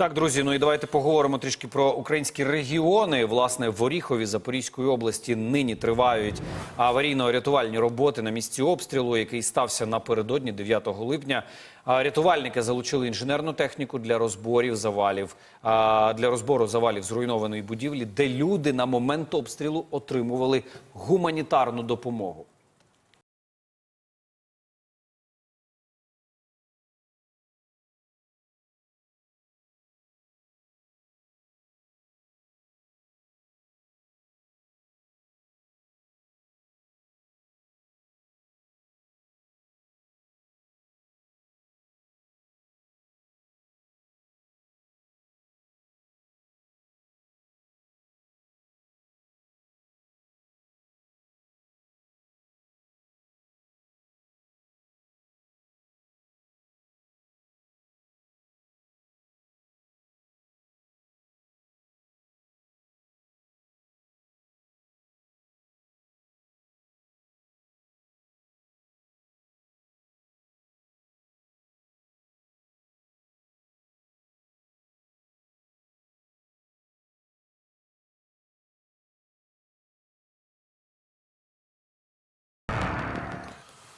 Так, друзі, ну і давайте поговоримо трішки про українські регіони. Власне, в Оріхові Запорізької області нині тривають аварійно-рятувальні роботи на місці обстрілу, який стався напередодні 9 липня. Рятувальники залучили інженерну техніку для розборів завалів, для розбору завалів зруйнованої будівлі, де люди на момент обстрілу отримували гуманітарну допомогу.